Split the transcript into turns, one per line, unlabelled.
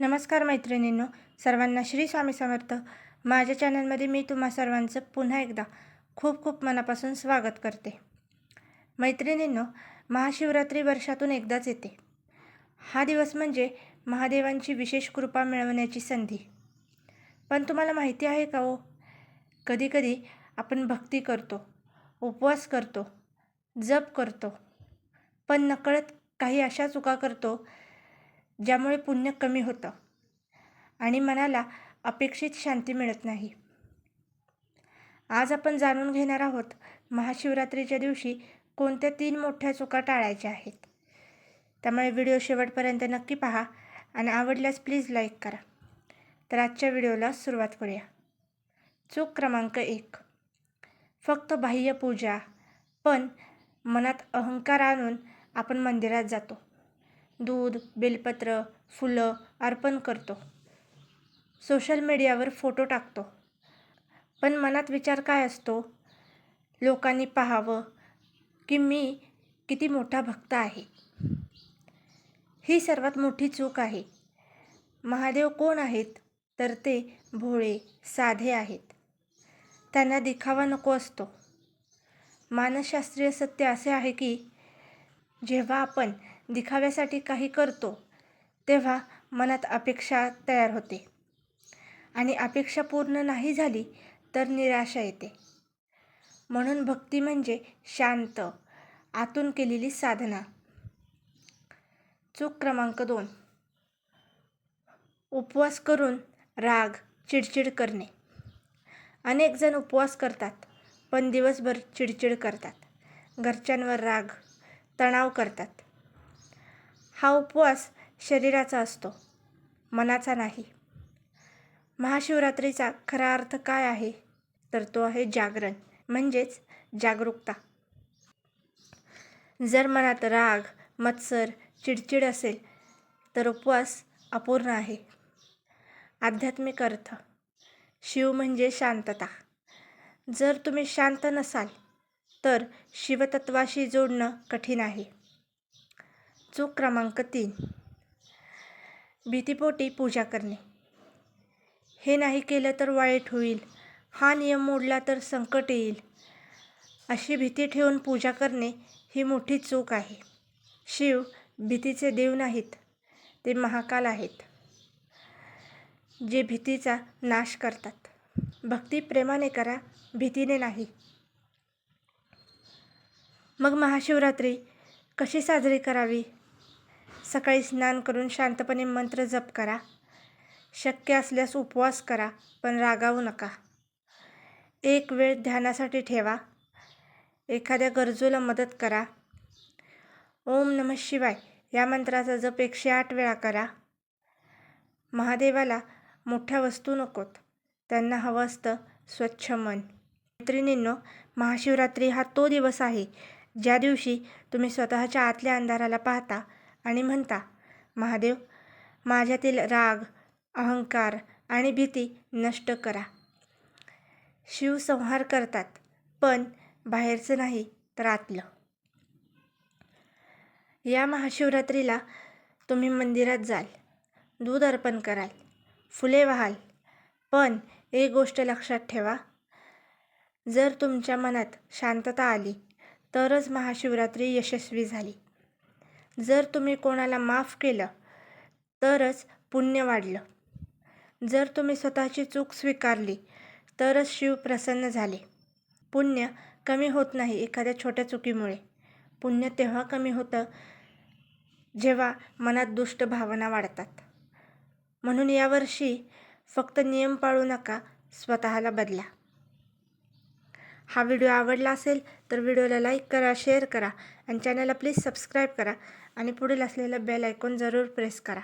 नमस्कार मैत्रिणींनो सर्वांना श्री स्वामी समर्थ. माझ्या चॅनलमध्ये मी तुम्हा सर्वांचं पुन्हा एकदा खूप खूप मनापासून स्वागत करते. मैत्रिणींनो महाशिवरात्री वर्षातून एकदाच येते. हा दिवस म्हणजे महादेवांची विशेष कृपा मिळवण्याची संधी. पण तुम्हाला माहिती आहे का हो? कधीकधी आपण भक्ती करतो उपवास करतो जप करतो पण नकळत काही अशा चुका करतो ज्यामुळे पुण्य कमी होतं आणि मनाला अपेक्षित शांती मिळत नाही. आज आपण जाणून घेणार आहोत महाशिवरात्रीच्या दिवशी कोणत्या तीन मोठ्या चुका टाळायच्या आहेत. त्यामुळे व्हिडिओ शेवटपर्यंत नक्की पहा आणि आवडल्यास प्लीज लाईक करा. तर आजच्या व्हिडिओला सुरुवात करूया. चूक क्रमांक एक. फक्त बाह्य पूजा पण मनात अहंकार आणून आपण मंदिरात जातो. दूध बेलपत्र फुलं अर्पण करतो. सोशल मीडियावर फोटो टाकतो. पण मनात विचार काय असतो? लोकांनी पाहावं की मी किती मोठा भक्त आहे? ही सर्वात मोठी चूक आहे. महादेव कोण आहेत? तर ते भोळे साधे आहेत. त्यांना दिखावा नको असतो. मानसशास्त्रीय सत्य असे आहे की जेव्हा आपण दिखाव्यासाठी काही करतो तेव्हा मनात अपेक्षा तयार होते. आणि अपेक्षा पूर्ण नाही झाली तर निराशा येते. म्हणून भक्ती म्हणजे शांत आतून केलेली साधना. चूक क्रमांक दोन. उपवास करून राग चिडचिड करणे. अनेक जण उपवास करतात पण दिवसभर चिडचिड करतात. घरच्यांवर राग तणाव करतात. हा उपवास शरीराचा असतो मनाचा नाही. महाशिवरात्रीचा खरा अर्थ काय आहे? तर तो आहे जागरण म्हणजेच जागरूकता. जर मनात राग मत्सर चिडचिड असेल तर उपवास अपूर्ण आहे. आध्यात्मिक अर्थ शिव म्हणजे शांतता. जर तुम्ही शांत नसाल तर शिवतत्वाशी जोडणं कठीण आहे. चूक क्रमांक तीन भीतीपोटी पूजा करणे. हे नाही केलं तर वाईट होईल. हा नियम मोडला तर संकट येईल. अशी भीती ठेवून पूजा करणे ही मोठी चूक आहे. शिव भीतीचे देव नाहीत ते महाकाल आहेत. जे भीतीचा नाश करतात. भक्ती प्रेमाने करा भीतीने नाही. मग महाशिवरात्री कशी साजरी करावी? सकाळी स्नान करून शांतपणे मंत्र जप करा. शक्य असल्यास उपवास करा पण रागावू नका. एक वेळ ध्यानासाठी ठेवा. एखाद्या गरजूला मदत करा. ओम नम शिवाय या मंत्राचा जप एकशे आठ वेळा करा. महादेवाला मोठ्या वस्तू नकोत. त्यांना हवं असतं स्वच्छ मन. मैत्रिणींनो महाशिवरात्री हा तो दिवस आहे ज्या दिवशी तुम्ही स्वतःच्या आतल्या अंधाराला पाहता आणि म्हणता महादेव माझ्यातील राग अहंकार आणि भीती नष्ट करा. शिव संहार करतात पण बाहेरचं नाही तर आतलं. या महाशिवरात्रीला तुम्ही मंदिरात जाल दूध अर्पण कराल फुले व्हाल. पण एक गोष्ट लक्षात ठेवा जर तुमच्या मनात शांतता आली तरच महाशिवरात्री यशस्वी झाली. जर तुम्ही कोणाला माफ केलं तरच पुण्य वाढलं. जर तुम्ही स्वतःची चूक स्वीकारली तरच शिव प्रसन्न झाले. पुण्य कमी होत नाही एखाद्या छोट्या चुकीमुळे. पुण्य तेव्हा कमी होतं जेव्हा मनात दुष्ट भावना वाढतात. म्हणून यावर्षी फक्त नियम पाळू नका स्वतःला बदला. हा व्हिडिओ आवडला असेल तर व्हिडिओला लाईक करा शेअर करा आणि चॅनलला प्लीज सबस्क्राईब करा आणि पुढील असलेलं बेल ऐकून जरूर प्रेस करा.